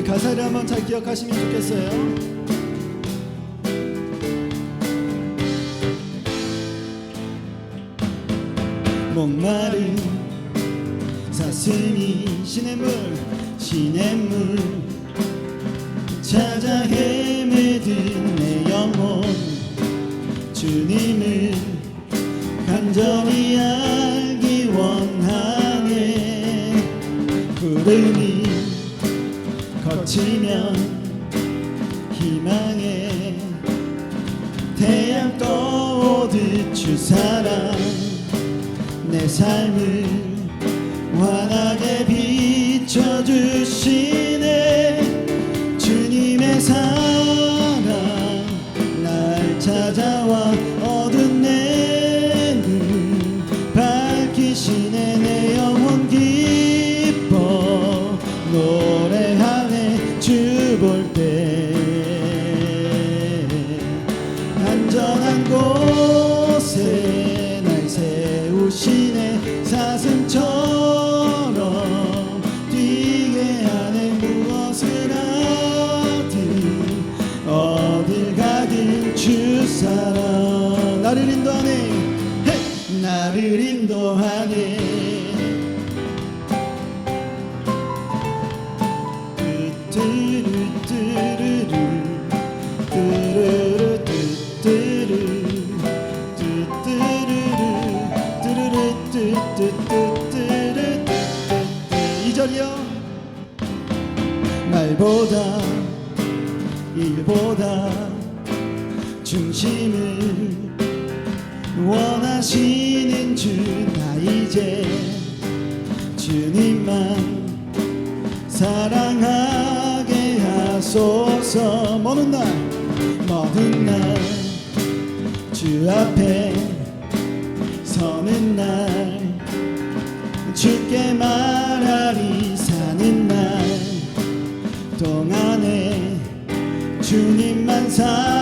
우리 가사를 한번 잘 기억하시면 좋겠어요. 목마른 사슴이 시냇물 시냇물 찾아 헤매든 내 영혼 주님을 간절히 알기 원하네 구름 이 거치면 희망의 태양 떠오듯 주 사랑 내 삶을 환하게 비춰주시네. 주님의 사 사랑 나를 인도하네 헤! 나를 인도하네 뚜뚜루뚜루루 뚜루루 뚜뚜루 뚜뚜루루 뚜루루 뚜뚜뚜뚜루뚜뚜 이 절이요 말보다 일보다 중심을 원하시는 주나 이제 주님만 사랑하게 하소서. 먼 날, 먼 날, 주 앞에 서는 날, 주께 말하리 사는 날 동안에 주님만 사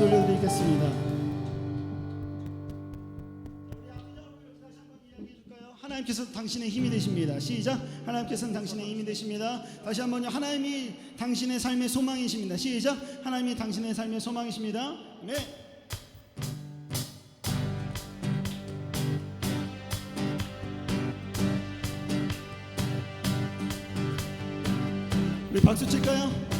박수 올려드리겠습니다 하나님께서 당신의 힘이 되십니다. 시작. 하나님께서는 당신의 힘이 되십니다. 다시 한번요. 하나님이 당신의 삶의 소망이십니다. 시작. 하나님이 당신의 삶의 소망이십니다. 네. 우리 박수 칠까요?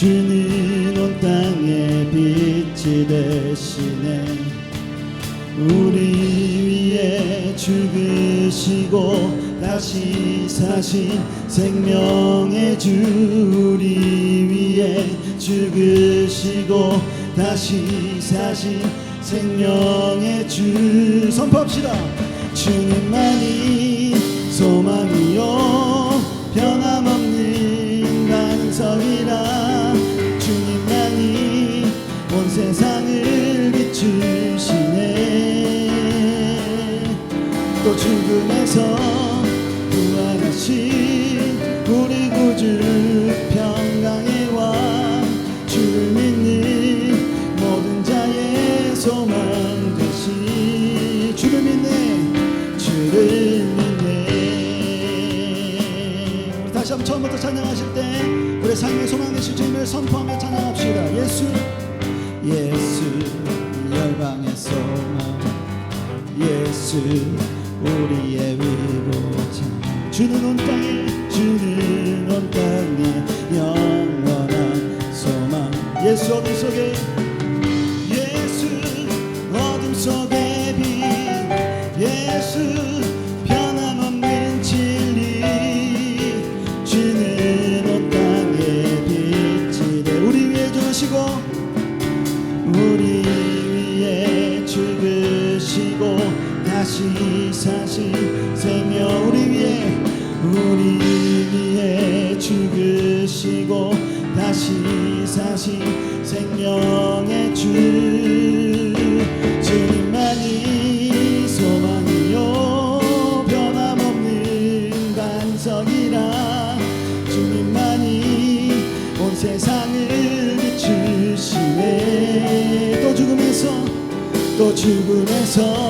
주는 온 땅에 빛이 되시네. 우리 위에 죽으시고 다시 사신 생명의 주 우리 위해 죽으시고 다시 사신 생명의 주. 선포합시다. 주님만이 소망이요. 변함없는 반성이라. 세상을 비추시네. 또 죽음에서 예수 언니 속에 생명의 주 주님만이 소망이요. 변함없는 반석이라 주님만이 온 세상을 비추시네 또 죽음에서 또 죽음에서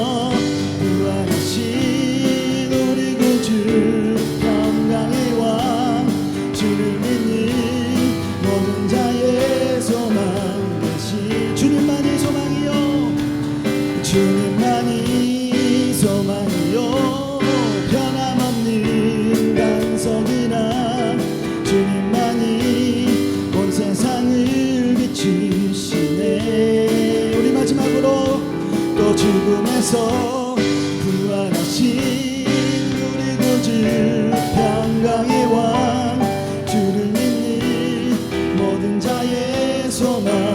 做吗？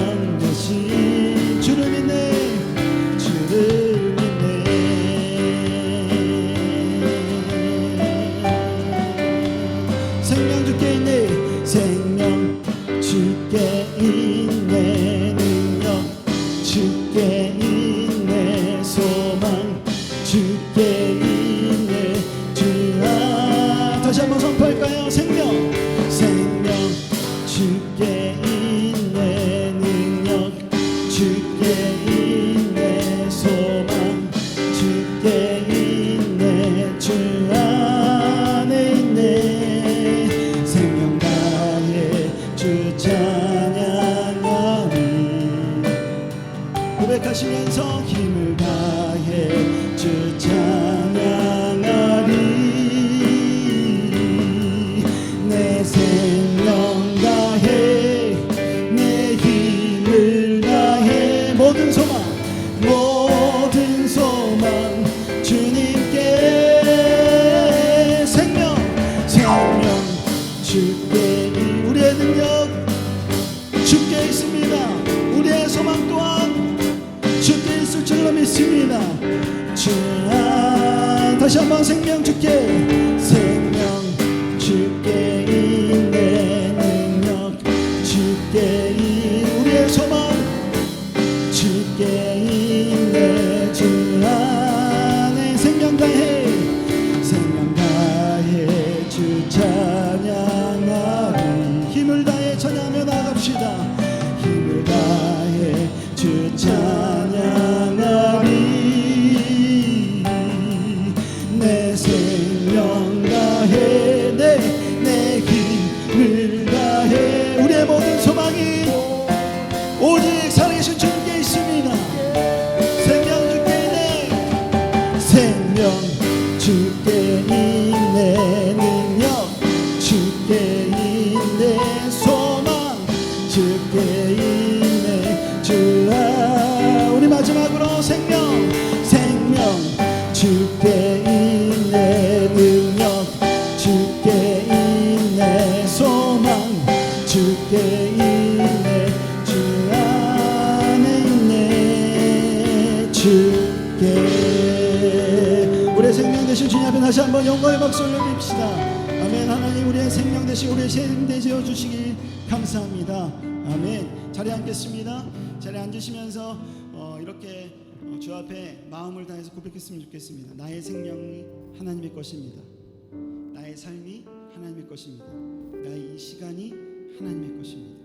한번 생명 줄게. 생명 줄게 이 내 능력 줄게. 이 우리의 소망. 되신 주님 앞에 다시 한번 영광의 박수 올려드립시다. 아멘. 하나님 우리의 생명 대신 우리의 생명 되시어 주시기 감사합니다. 아멘. 자리에 앉겠습니다. 자리에 앉으시면서 어, 이렇게 어, 주 앞에 마음을 다해서 고백했으면 좋겠습니다. 나의 생명이 하나님의 것입니다. 나의 삶이 하나님의 것입니다. 나의 이 시간이 하나님의 것입니다.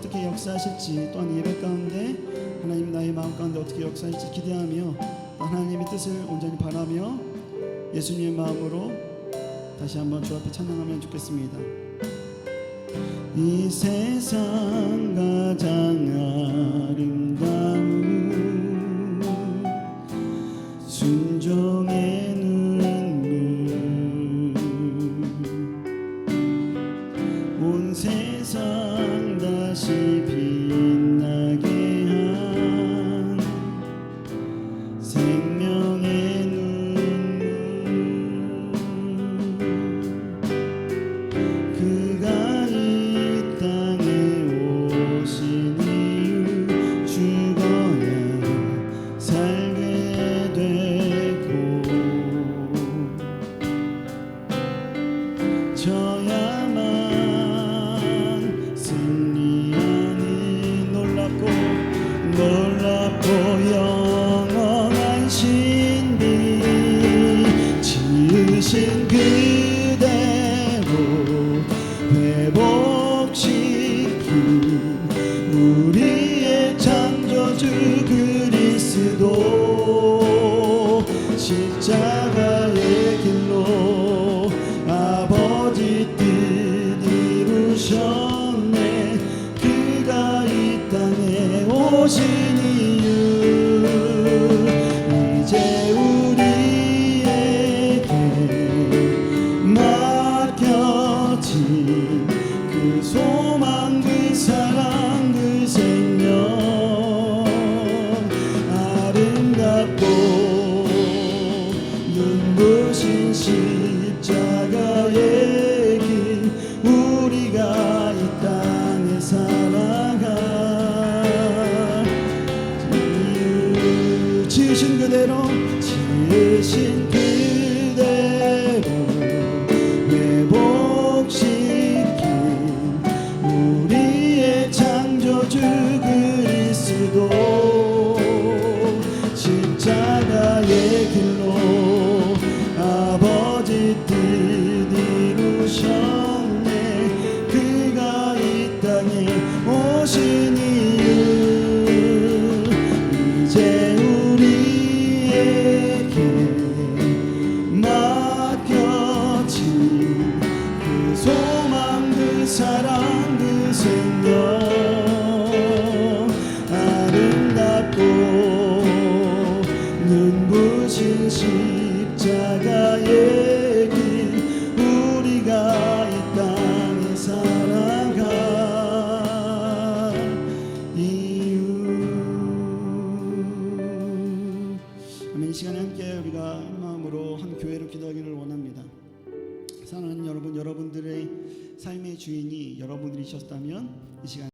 어떻게 역사하실지 또한 예배 가운데 하나님이 나의 마음 가운데 어떻게 역사하실지 기대하며 또 하나님의 뜻을 온전히 바라며 예수님의 마음으로 다시 한번 주 앞에 찬양하면 좋겠습니다. 이 세상 주 그리스도 여러분들이셨다면 이 시간